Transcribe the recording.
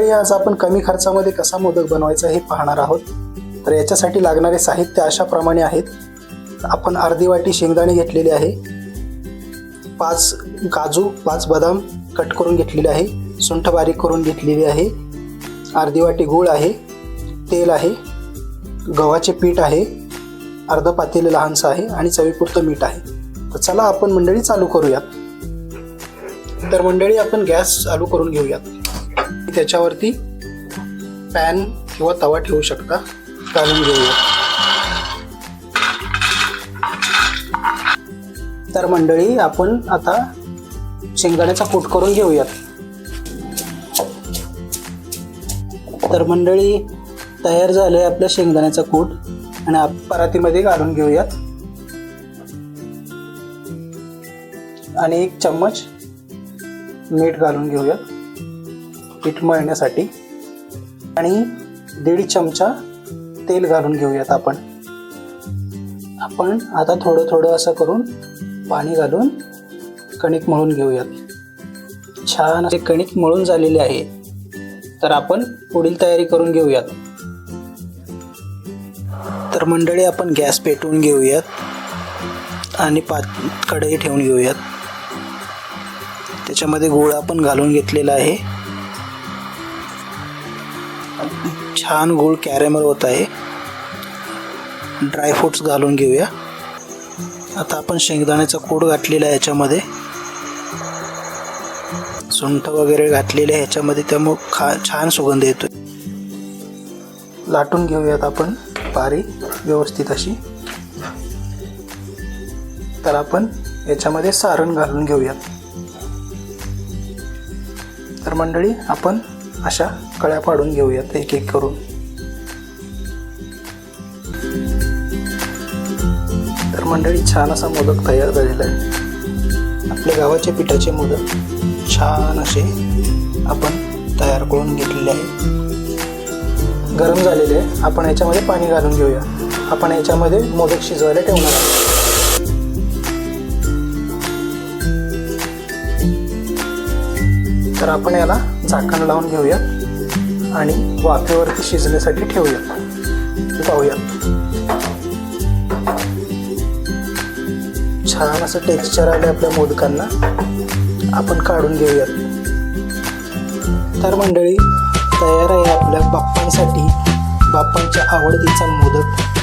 हे आज आपण कमी खर्चामध्ये कसा मोदक बनवायचा हे पाहणार आहोत. तर याच्यासाठी लागणारे साहित्य अशाप्रमाणे आहेत. आपण अर्धी वाटी शेंगदाणे घेतलेले आहे. पाच काजू पाच बदाम कट करून घेतलेले आहे. सुंठ बारीक करून घेतलेली आहे. अर्धी वाटी गूळ आहे. तेल आहे. गव्हाचे पीठ आहे. अर्ध पातेलं लहानसं आहे आणि चवीपुरतं मीठ आहे. तर चला आपण मंडळी चालू करूयात. तर मंडळी आपण गॅस चालू करून घेऊयात. त्याच्यावरती पॅन किंवा तवा ठेवू शकता. घालून घेऊयात तर मंडळी आपण आता शेंगदाण्याचा कूट करून घेऊयात. तर मंडळी तयार झालंय आपलं शेंगदाण्याचा कूट आणि आप परातीमध्ये घालून घेऊयात. आणि एक चम्मच मीठ घालून घेऊयात. पीठ मळण्यासाठी आणि दीड चमचा तेल घालून घेऊयात आपण. आपण आता थोडं थोडं असं करून पाणी घालून कणिक मळून घेऊयात. छान असे कणिक मळून झालेले आहे. तर आपण पुढील तयारी करून घेऊयात. तर मंडळी आपण गॅस पेटवून घेऊयात आणि पात कढई ठेवून घेऊयात. त्याच्यामध्ये गोळा आपण घालून घेतलेला आहे. छान गोळ कॅरेमल होत आहे. ड्रायफ्रूट्स घालून घेऊया. आता आपण शेंगदाण्याचा कूट घातलेला आहे याच्यामध्ये. सुंठ वगैरे घातलेले आहे ह्याच्यामध्ये त्यामुळं खा छान सुगंध येतो लाटून घेऊयात आपण पारी व्यवस्थित अशी. तर आपण याच्यामध्ये सारण घालून घेऊयात. तर मंडळी आपण अशा कळ्या पाडून घेऊयात एक एक करून. तर मंडळी छान असा मोदक तयार झालेला आहे. आपल्या गावाच्या पिठाचे मोदक छान असे आपण तयार करून घेतलेले आहे. गरम झालेले आहे. आपण याच्यामध्ये पाणी घालून घेऊया. आपण याच्यामध्ये मोदक शिजवायला ठेवणार आहोत. तर आपण याला झाकण लावून घेऊया आणि वाफेवरती शिजण्यासाठी ठेवूया पाहूया. छान असं टेक्स्चर आले आपल्या मोदकांना. आपण काढून घेऊयात. तर मंडळी तयार आहे आपल्या बाप्पांसाठी. बाप्पांच्या आवडतीचा मोदक.